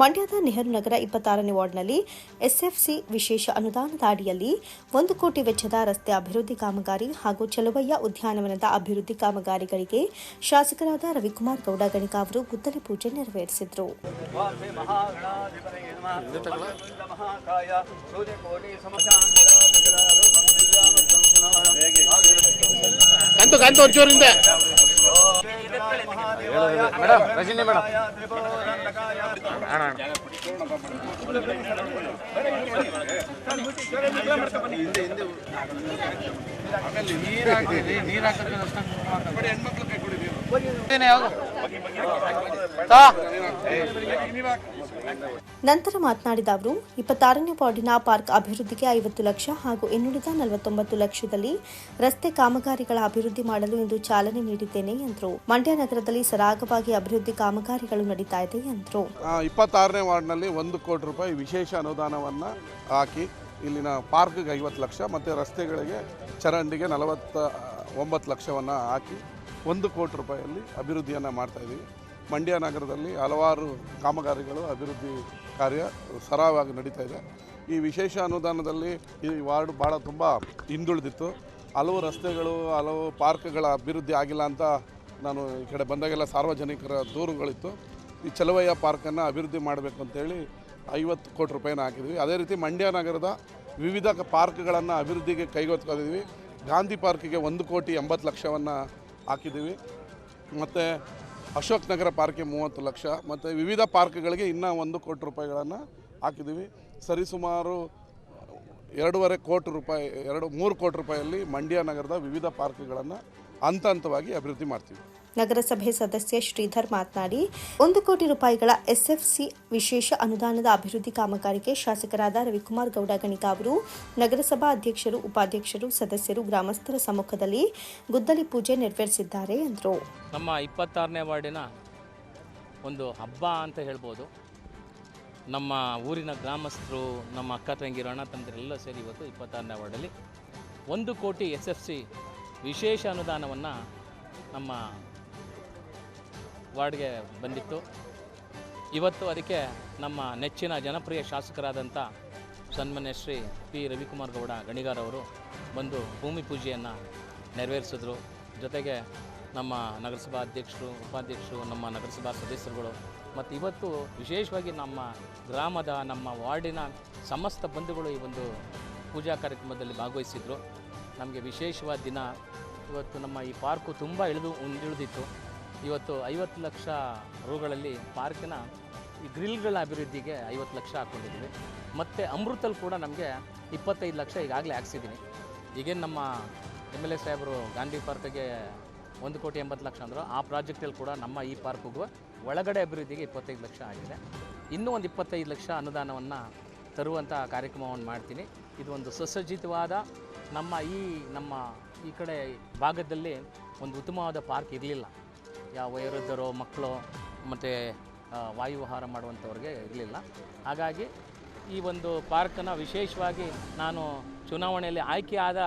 ಮಂಡ್ಯದ ನೆಹರು ನಗರ ಇಪ್ಪತ್ತಾರನೇ ವಾರ್ಡ್ನಲ್ಲಿ ಎಸ್ಎಫ್ಸಿ ವಿಶೇಷ ಅನುದಾನದ ಅಡಿಯಲ್ಲಿ ಒಂದು ಕೋಟಿ ವೆಚ್ಚದ ರಸ್ತೆ ಅಭಿವೃದ್ಧಿ ಕಾಮಗಾರಿ ಹಾಗೂ ಚಲುವಯ್ಯ ಉದ್ಯಾನವನದ ಅಭಿವೃದ್ಧಿ ಕಾಮಗಾರಿಗಳಿಗೆ ಶಾಸಕರಾದ ರವಿಕುಮಾರ್ ಗೌಡ, ಗಣಿಕ ಅವರು ಗುದ್ದಲಿ ಪೂಜೆ ನೆರವೇರಿಸಿದರು. ವಾಸೆ ಮಹಾಗಣಾಧಿಪತಯೇ ನಮಃ ವಕ್ರತುಂಡ ಮಹಾಕಾಯ ಸೂರ್ಯಕೋಟಿ ಸಮಶಾಂತರಾಜಕರಾರು ಕಂತು ಕಂತು ಯಾವುದು ಮೇಡಮ್ ರಜನಿ ಮೇಡಮ್ ನಂತರ ಮಾತನಾಡಿದ ಅವರು, ಇಪ್ಪತ್ತಾರನೇ ವಾರ್ಡಿನ ಪಾರ್ಕ್ ಅಭಿವೃದ್ಧಿಗೆ ಐವತ್ತು ಲಕ್ಷ ಹಾಗೂ ಇನ್ನುಳಿದ ನಲವತ್ತೊಂಬತ್ತು ಲಕ್ಷದಲ್ಲಿ ರಸ್ತೆ ಕಾಮಗಾರಿಗಳ ಅಭಿವೃದ್ಧಿ ಮಾಡಲು ಇಂದು ಚಾಲನೆ ನೀಡಿದ್ದೇನೆ ಎಂದರು. ಮಂಡ್ಯ ನಗರದಲ್ಲಿ ಸರಾಗವಾಗಿ ಅಭಿವೃದ್ಧಿ ಕಾಮಗಾರಿಗಳು ನಡೀತಾ ಇದೆ ಎಂದರು. ಇಪ್ಪತ್ತಾರನೇ ವಾರ್ಡ್ನಲ್ಲಿ ಒಂದು ಕೋಟಿ ರೂಪಾಯಿ ವಿಶೇಷ ಅನುದಾನವನ್ನು ಹಾಕಿ ಇಲ್ಲಿನ ಪಾರ್ಕ್ಗೆ ಐವತ್ತು ಲಕ್ಷ, ಮತ್ತು ರಸ್ತೆಗಳಿಗೆ ಚರಂಡಿಗೆ ನಲವತ್ತ ಒಂಬತ್ತು ಲಕ್ಷವನ್ನು ಹಾಕಿ ಒಂದು ಕೋಟಿ ರೂಪಾಯಿಯಲ್ಲಿ ಅಭಿವೃದ್ಧಿಯನ್ನು ಮಾಡ್ತಾಯಿದ್ದೀವಿ ಮಂಡ್ಯ ನಗರದಲ್ಲಿ ಹಲವಾರು ಕಾಮಗಾರಿಗಳು ಅಭಿವೃದ್ಧಿ ಕಾರ್ಯ ಸರಾಗವಾಗಿ ನಡೀತಾ ಇದೆ. ಈ ವಿಶೇಷ ಅನುದಾನದಲ್ಲಿ ಈ ವಾರ್ಡ್ ಭಾಳ ತುಂಬ ಹಿಂದುಳಿದಿತ್ತು. ಹಲವು ರಸ್ತೆಗಳು, ಹಲವು ಪಾರ್ಕ್ಗಳ ಅಭಿವೃದ್ಧಿ ಆಗಿಲ್ಲ ಅಂತ ನಾನು ಈ ಕಡೆ ಬಂದಾಗೆಲ್ಲ ಸಾರ್ವಜನಿಕರ ದೂರುಗಳಿತ್ತು. ಈ ಚಲುವಯ್ಯ ಪಾರ್ಕನ್ನು ಅಭಿವೃದ್ಧಿ ಮಾಡಬೇಕು ಅಂತೇಳಿ ಐವತ್ತು ಕೋಟಿ ರೂಪಾಯಿನ ಹಾಕಿದ್ವಿ. ಅದೇ ರೀತಿ ಮಂಡ್ಯ ನಗರದ ವಿವಿಧ ಪಾರ್ಕ್ಗಳನ್ನು ಅಭಿವೃದ್ಧಿಗೆ ಕೈಗೆತ್ತಿಕೊಂಡಿದ್ವಿ ಗಾಂಧಿ ಪಾರ್ಕಿಗೆ ಒಂದು ಕೋಟಿ ಎಂಬತ್ತು ಲಕ್ಷವನ್ನು ಹಾಕಿದ್ದೀವಿ. ಮತ್ತು ಅಶೋಕ್ ನಗರ ಪಾರ್ಕ್ಗೆ ಮೂವತ್ತು ಲಕ್ಷ, ಮತ್ತು ವಿವಿಧ ಪಾರ್ಕ್ಗಳಿಗೆ ಇನ್ನೂ ಒಂದು ಕೋಟಿ ರೂಪಾಯಿಗಳನ್ನು ಹಾಕಿದ್ದೀವಿ. ಸರಿಸುಮಾರು ಎರಡೂವರೆ ಕೋಟಿ ರೂಪಾಯಿ, ಎರಡು, ಮೂರು ಕೋಟಿ ರೂಪಾಯಲ್ಲಿ ಮಂಡ್ಯ ನಗರದ ವಿವಿಧ ಪಾರ್ಕ್ಗಳನ್ನು ಹಂತ ಹಂತವಾಗಿ ಅಭಿವೃದ್ಧಿ ಮಾಡ್ತೀವಿ. ನಗರಸಭೆ ಸದಸ್ಯ ಶ್ರೀಧರ್ ಮಾತನಾಡಿ ಒಂದು ಕೋಟಿ ರೂಪಾಯಿಗಳ ಎಸ್ಎಫ್ಸಿ ವಿಶೇಷ ಅನುದಾನದ ಅಭಿವೃದ್ಧಿ ಕಾಮಗಾರಿಗೆ ಶಾಸಕರಾದ ರವಿಕುಮಾರ್ ಗೌಡ ಗಣಿಕ ಅವರು ನಗರಸಭಾ ಅಧ್ಯಕ್ಷರು ಉಪಾಧ್ಯಕ್ಷರು ಸದಸ್ಯರು ಗ್ರಾಮಸ್ಥರ ಸಮ್ಮುಖದಲ್ಲಿ ಗುದ್ದಲಿ ಪೂಜೆ ನೆರವೇರಿಸಿದ್ದಾರೆ ಎಂದರು. ನಮ್ಮ ಇಪ್ಪತ್ತಾರನೇ ವಾರ್ಡಿನ ಒಂದು ಹಬ್ಬ ಅಂತ ಹೇಳ್ಬೋದು. ನಮ್ಮ ಊರಿನ ಗ್ರಾಮಸ್ಥರು ನಮ್ಮ ಅಕ್ಕ ತಂಗಿರು ಅಣ್ಣ ತಂದಿರೆಲ್ಲ ಸೇರಿ ಇವತ್ತು ಇಪ್ಪತ್ತಾರನೇ ವಾರ್ಡಲ್ಲಿ ಒಂದು ಕೋಟಿ ಎಸ್ ಎಫ್ ಸಿ ವಿಶೇಷ ಅನುದಾನವನ್ನು ನಮ್ಮ ವಾರ್ಡ್ಗೆ ಬಂದಿತ್ತು. ಇವತ್ತು ಅದಕ್ಕೆ ನಮ್ಮ ನೆಚ್ಚಿನ ಜನಪ್ರಿಯ ಶಾಸಕರಾದಂಥ ಸನ್ಮಾನ್ಯ ಶ್ರೀ ಪಿ. ರವಿಕುಮಾರ್ ಗೌಡ ಗಣಿಗಾರವರು ಬಂದು ಭೂಮಿ ಪೂಜೆಯನ್ನು ನೆರವೇರಿಸಿದ್ರು. ಜೊತೆಗೆ ನಮ್ಮ ನಗರಸಭಾ ಅಧ್ಯಕ್ಷರು, ಉಪಾಧ್ಯಕ್ಷರು, ನಮ್ಮ ನಗರಸಭಾ ಸದಸ್ಯರುಗಳು ಮತ್ತು ಇವತ್ತು ವಿಶೇಷವಾಗಿ ನಮ್ಮ ಗ್ರಾಮದ ನಮ್ಮ ವಾರ್ಡಿನ ಸಮಸ್ತ ಬಂಧುಗಳು ಈ ಒಂದು ಪೂಜಾ ಕಾರ್ಯಕ್ರಮದಲ್ಲಿ ಭಾಗವಹಿಸಿದ್ರು. ನಮಗೆ ವಿಶೇಷವಾದ ದಿನ. ಇವತ್ತು ನಮ್ಮ ಈ ಪಾರ್ಕು ತುಂಬ ಇಳಿದು ಇಳಿದಿತ್ತು ಇವತ್ತು ಐವತ್ತು ಲಕ್ಷ ರೂಗಳಲ್ಲಿ ಪಾರ್ಕಿನ ಈ ಗ್ರಿಲ್ಗಳ ಅಭಿವೃದ್ಧಿಗೆ ಐವತ್ತು ಲಕ್ಷ ಹಾಕ್ಕೊಂಡಿದ್ದೀವಿ ಮತ್ತು ಅಮೃತಲ್ಲಿ ಕೂಡ ನಮಗೆ ಇಪ್ಪತ್ತೈದು ಲಕ್ಷ ಈಗಾಗಲೇ ಹಾಕ್ಸಿದ್ದೀನಿ. ಈಗೇನು ನಮ್ಮ ಎಂ ಎಲ್ ಎ ಸಾಹೇಬರು ಗಾಂಧಿ ಪಾರ್ಕ್ಗೆ ಒಂದು ಕೋಟಿ ಎಂಬತ್ತು ಲಕ್ಷ ಅಂದರು, ಆ ಪ್ರಾಜೆಕ್ಟಲ್ಲಿ ಕೂಡ ನಮ್ಮ ಈ ಪಾರ್ಕ್ಗೂ ಒಳಗಡೆ ಅಭಿವೃದ್ಧಿಗೆ ಇಪ್ಪತ್ತೈದು ಲಕ್ಷ ಆಗಿದೆ. ಇನ್ನೂ ಒಂದು ಇಪ್ಪತ್ತೈದು ಲಕ್ಷ ಅನುದಾನವನ್ನು ತರುವಂಥ ಕಾರ್ಯಕ್ರಮವನ್ನು ಮಾಡ್ತೀನಿ. ಇದು ಒಂದು ಸುಸಜ್ಜಿತವಾದ ನಮ್ಮ ಈ ನಮ್ಮ ಈ ಕಡೆ ಭಾಗದಲ್ಲಿ ಒಂದು ಉತ್ತಮವಾದ ಪಾರ್ಕ್ ಇರಲಿಲ್ಲ. ಯಾವ ವಯೋವೃದ್ಧರು, ಮಕ್ಕಳು, ಮತ್ತು ವಾಯುವಿಹಾರ ಮಾಡುವಂಥವ್ರಿಗೆ ಇರಲಿಲ್ಲ. ಹಾಗಾಗಿ ಈ ಒಂದು ಪಾರ್ಕನ್ನು ವಿಶೇಷವಾಗಿ ನಾನು ಚುನಾವಣೆಯಲ್ಲಿ ಆಯ್ಕೆ ಆದ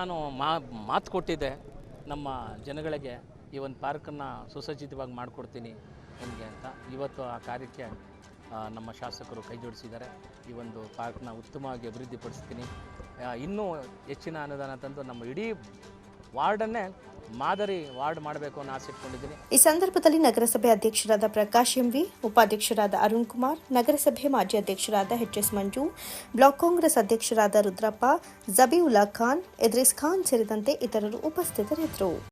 ನಾನು ಮಾತು ಕೊಟ್ಟಿದ್ದೆ. ನಮ್ಮ ಜನಗಳಿಗೆ ಈ ಒಂದು ಪಾರ್ಕನ್ನು ಸುಸಜ್ಜಿತವಾಗಿ ಮಾಡಿಕೊಡ್ತೀನಿ ನಿಮಗೆ ಅಂತ. ಇವತ್ತು ಆ ಕಾರ್ಯಕ್ಕೆ ನಮ್ಮ ಶಾಸಕರು ಕೈ ಜೋಡಿಸಿದ್ದಾರೆ. ಈ ಒಂದು ಪಾರ್ಕ್ನ ಉತ್ತಮವಾಗಿ ಅಭಿವೃದ್ಧಿಪಡಿಸ್ತೀನಿ. ಇನ್ನೂ ಹೆಚ್ಚಿನ ಅನುದಾನ ತಂದು ನಮ್ಮ ಇಡೀ ವಾರ್ಡನ್ನೇ ಮಾದರಿ ವಾರ್ಡ್ ಮಾಡಬೇಕು ಅನ್ನೋ ಆಸೆ ಇಟ್ಕೊಂಡಿದ್ದೀನಿ. ಈ ಸಂದರ್ಭದಲ್ಲಿ ನಗರಸಭೆ ಅಧ್ಯಕ್ಷರಾದ ಪ್ರಕಾಶ್ ಎಂವಿ, ಉಪಾಧ್ಯಕ್ಷರಾದ ಅರುಣ್ ಕುಮಾರ್, ನಗರಸಭೆ ಮಾಜಿ ಅಧ್ಯಕ್ಷರಾದ H S Manju, block Congress ಅಧ್ಯಕ್ಷರಾದ ರುದ್ರಪ್ಪ, ಜಬೀವುಲ್ಲಾ ಖಾನ್, ಎದ್ರಿಸ್ ಖಾನ್ ಸೇರಿದಂತೆ ಇತರರು ಉಪಸ್ಥಿತರಿದ್ದರು.